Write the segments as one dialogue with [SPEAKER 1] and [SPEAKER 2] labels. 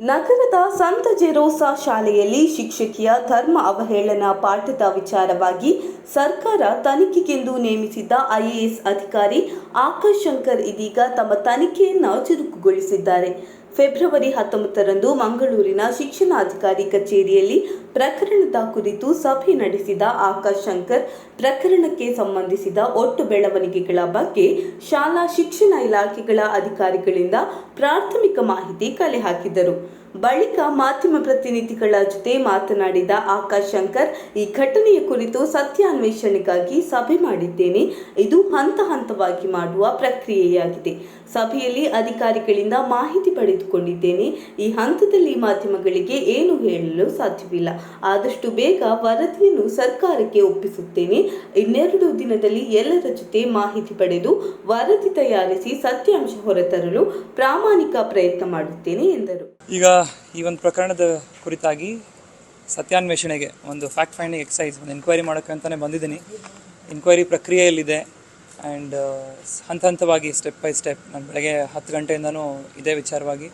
[SPEAKER 1] ನಗರದ ಸಂತ ಜೆರೋಸಾ ಶಾಲೆಯಲ್ಲಿ ಶಿಕ್ಷಕಿಯ ಧರ್ಮ ಅವಹೇಳನ ಪಾಠದ ವಿಚಾರವಾಗಿ ಸರ್ಕಾರ ತನಿಖೆಗೆಂದು ನೇಮಿಸಿದ್ದ ಐಎಎಸ್ ಅಧಿಕಾರಿ ಆಕಾಶ್ ಶಂಕರ್ ಇದೀಗ ತಮ್ಮ ತನಿಖೆಯನ್ನು ಚುರುಕುಗೊಳಿಸಿದ್ದಾರೆ. ಫೆಬ್ರವರಿ ಹತ್ತೊಂಬತ್ತರಂದು ಮಂಗಳೂರಿನ ಶಿಕ್ಷಣಾಧಿಕಾರಿ ಕಚೇರಿಯಲ್ಲಿ ಪ್ರಕರಣದ ಕುರಿತು ಸಭೆ ನಡೆಸಿದ ಆಕಾಶ್ ಶಂಕರ್, ಪ್ರಕರಣಕ್ಕೆ ಸಂಬಂಧಿಸಿದ ಒಟ್ಟು ಬೆಳವಣಿಗೆಗಳ ಬಗ್ಗೆ ಶಾಲಾ ಶಿಕ್ಷಣ ಇಲಾಖೆಗಳ ಅಧಿಕಾರಿಗಳಿಂದ ಪ್ರಾಥಮಿಕ ಮಾಹಿತಿ ಕಲೆ ಹಾಕಿದರು ಬಳಿಕ ಮಾಧ್ಯಮ ಪ್ರತಿನಿಧಿಗಳ ಜೊತೆ ಮಾತನಾಡಿದ ಆಕಾಶ್ ಶಂಕರ್, ಈ ಘಟನೆಯ ಕುರಿತು ಸತ್ಯಾನ್ವೇಷಣೆಗಾಗಿ ಸಭೆ ಮಾಡಿದ್ದೇನೆ. ಇದು ಹಂತ ಹಂತವಾಗಿ ಮಾಡುವ ಪ್ರಕ್ರಿಯೆಯಾಗಿದೆ. ಸಭೆಯಲ್ಲಿ ಅಧಿಕಾರಿಗಳಿಂದ ಮಾಹಿತಿ ಪಡೆದುಕೊಂಡಿದ್ದೇನೆ. ಈ ಹಂತದಲ್ಲಿ ಮಾಧ್ಯಮಗಳಿಗೆ ಏನು ಹೇಳಲು ಸಾಧ್ಯವಿಲ್ಲ. ಆದಷ್ಟು ಬೇಗ ವರದಿಯನ್ನು ಸರ್ಕಾರಕ್ಕೆ ಒಪ್ಪಿಸುತ್ತೇನೆ. ಇನ್ನೆರಡು ದಿನದಲ್ಲಿ ಎಲ್ಲರ ಜೊತೆ ಮಾಹಿತಿ ಪಡೆದು ವರದಿ ತಯಾರಿಸಿ ಸತ್ಯಾಂಶ ಹೊರತರಲು ಪ್ರಾಮಾಣಿಕ ಪ್ರಯತ್ನ ಮಾಡುತ್ತೇನೆ ಎಂದರು.
[SPEAKER 2] ಈಗ ಈ ಒಂದು ಪ್ರಕರಣದ ಕುರಿತಾಗಿ ಸತ್ಯಾನ್ವೇಷಣೆಗೆ ಒಂದು ಫ್ಯಾಕ್ಟ್ ಫೈಂಡಿಂಗ್ ಎಕ್ಸೈಸ್ ಒಂದು ಎನ್ಕ್ವೈರಿ ಮಾಡೋಕ್ಕೆ ಅಂತಲೇ ಬಂದಿದ್ದೀನಿ. ಎನ್ಕ್ವೈರಿ ಪ್ರಕ್ರಿಯೆಯಲ್ಲಿದೆ ಆ್ಯಂಡ್ ಹಂತ ಹಂತವಾಗಿ ಸ್ಟೆಪ್ ಬೈ ಸ್ಟೆಪ್ ನಾನು ಬೆಳಗ್ಗೆ ಹತ್ತು ಗಂಟೆಯಿಂದನೂ ಇದೇ ವಿಚಾರವಾಗಿ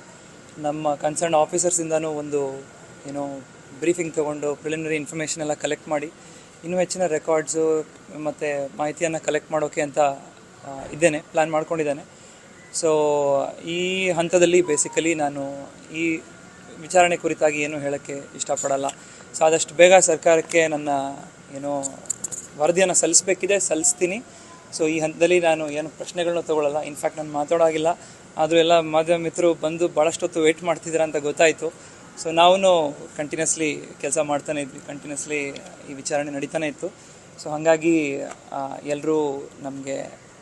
[SPEAKER 2] ನಮ್ಮ ಕನ್ಸರ್ನ್ ಆಫೀಸರ್ಸಿಂದನೂ ಒಂದು ಏನೋ ಬ್ರೀಫಿಂಗ್ ತೊಗೊಂಡು ಪ್ರಿಲಿಮಿನರಿ ಇನ್ಫಾರ್ಮೇಷನ್ ಎಲ್ಲ ಕಲೆಕ್ಟ್ ಮಾಡಿ, ಇನ್ನೂ ಹೆಚ್ಚಿನ ರೆಕಾರ್ಡ್ಸು ಮತ್ತು ಮಾಹಿತಿಯನ್ನು ಕಲೆಕ್ಟ್ ಮಾಡೋಕ್ಕೆ ಅಂತ ಇದ್ದೇನೆ ಪ್ಲ್ಯಾನ್ ಮಾಡ್ಕೊಂಡಿದ್ದೇನೆ. ಸೊ ಈ ಹಂತದಲ್ಲಿ ಬೇಸಿಕಲಿ ನಾನು ಈ ವಿಚಾರಣೆ ಕುರಿತಾಗಿ ಏನು ಹೇಳೋಕ್ಕೆ ಇಷ್ಟಪಡಲ್ಲ. ಸೊ ಆದಷ್ಟು ಬೇಗ ಸರ್ಕಾರಕ್ಕೆ ನನ್ನ ಏನೋ ವರದಿಯನ್ನು ಸಲ್ಲಿಸಬೇಕಿದೆ ಸಲ್ಲಿಸ್ತೀನಿ. ಸೊ ಈ ಹಂತದಲ್ಲಿ ನಾನು ಏನು ಪ್ರಶ್ನೆಗಳನ್ನ ತೊಗೊಳ್ಳಲ್ಲ. ಇನ್ಫ್ಯಾಕ್ಟ್ ನಾನು ಮಾತಾಡೋಗಿಲ್ಲ ಆದರೂ ಎಲ್ಲ ಮಾಧ್ಯಮ ಮಿತ್ರರು ಬಂದು ಭಾಳಷ್ಟು ಹೊತ್ತು ವೆಯ್ಟ್ ಮಾಡ್ತಿದ್ದೀರಾ ಅಂತ ಗೊತ್ತಾಯಿತು. ಸೊ ನಾವು ಕಂಟಿನ್ಯೂಸ್ಲಿ ಕೆಲಸ ಮಾಡ್ತಾನೆ ಇದ್ವಿ. ಕಂಟಿನ್ಯೂಸ್ಲಿ ಈ ವಿಚಾರಣೆ ನಡೀತಾನೆ ಇತ್ತು. ಸೊ ಹಾಗಾಗಿ ಎಲ್ಲರೂ ನಮಗೆ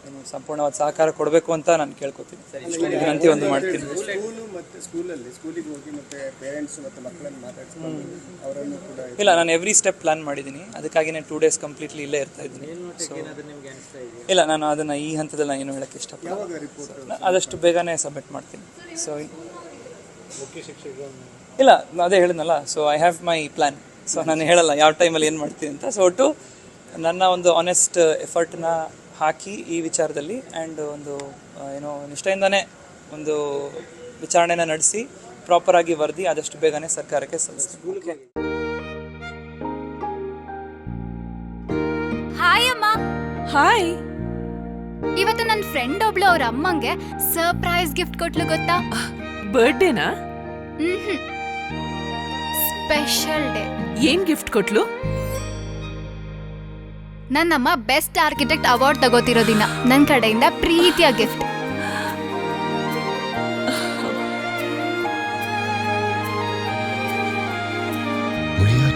[SPEAKER 2] ಏನು ಸಂಪೂರ್ಣವಾದ ಸಹಕಾರ ಕೊಡಬೇಕು ಅಂತ ನಾನು ಕೇಳ್ಕೊತೀನಿ. ವಿನಂತಿ ಒಂದು ಮಾಡ್ತೀನಿ.
[SPEAKER 3] ಮತ್ತೆ ಸ್ಕೂಲಲ್ಲಿ ಸ್ಕೂಲಿಗೆ ಹೋಗಿ ಮತ್ತೆ ಪೇರೆಂಟ್ಸ್ ಮತ್ತೆ ಮಕ್ಕಳನ್ನು ಮಾತಾಡಿಸ್ಕೊಂಡು ಅವರನ್ನು ಕೂಡ
[SPEAKER 2] ಇಲ್ಲ ನಾನು ಎವ್ರಿ ಸ್ಟೆಪ್ ಪ್ಲಾನ್ ಮಾಡಿದ್ದೀನಿ. ನಾನು ಟೂ ಡೇಸ್ ಕಂಪ್ಲೀಟ್ಲಿ ಇಲ್ಲೇ ಇರ್ತಾ ಇದ್ದೀನಿ. ಇಲ್ಲ ನಾನು ಅದನ್ನು ಈ ಹಂತದಲ್ಲಿ ನಾನು ಏನು ಹೇಳಕ್ಕೆ ಇಷ್ಟಪಡಲ್ಲ. So, ಆದಷ್ಟು ಬೇಗನೆ ಸಬ್ಮಿಟ್ ಮಾಡ್ತೀನಿ. ಸೊ ಇಲ್ಲ ಅದೇ ಹೇಳಿದ್ನಲ್ಲ. So I have my plan so ನಾನು ಹೇಳಲ್ಲ ಯಾವ ಟೈಮಲ್ಲಿ ಏನು ಮಾಡ್ತೀನಿ ಅಂತ. ಸೊ ಒಟ್ಟು ನನ್ನ ಒಂದು ಆನೆಸ್ಟ್ ಎಫರ್ಟ್ನ ಹಾಕಿ ಈ ವಿಚಾರದಲ್ಲಿ ಆ್ಯಂಡ್ ಒಂದು ಏನೋ ನಿಷ್ಠೆಯಿಂದನೇ ಒಂದು ವಿಚಾರಣೆನ ನಡೆಸಿ ಪ್ರಾಪರ್ ಆಗಿ ವರದಿ ಆದಷ್ಟು ಬೇಗನೆ ಸರ್ಕಾರಕ್ಕೆ ಸಲ್ಲಿಸ್ತೀನಿ ಓಕೆ
[SPEAKER 4] ಹಾಯ್ ಅಮ್ಮ.
[SPEAKER 5] ಹಾಯ್
[SPEAKER 4] ಇವತ್ತು ನನ್ನ ಫ್ರೆಂಡ್ ಒಬ್ಳು ಅವ್ರ ಅಮ್ಮಂಗೆ ಸರ್ಪ್ರೈಸ್ ಗಿಫ್ಟ್ ಕೊಟ್ಲು ಗೊತ್ತಾ?
[SPEAKER 5] ಬರ್ಡೇನಾ
[SPEAKER 4] ಸ್ಪೆಷಲ್ ಡೇ
[SPEAKER 5] ಏನ್ ಗಿಫ್ಟ್ ಕೊಟ್ಲು?
[SPEAKER 4] ನನ್ನಮ್ಮ ಬೆಸ್ಟ್ ಆರ್ಕಿಟೆಕ್ಟ್ ಅವಾರ್ಡ್ ತಗೋತಿರೋ ದಿನ. ನನ್ನ ಕಡೆಯಿಂದ ಪ್ರೀತಿಯ ಗಿಫ್ಟ್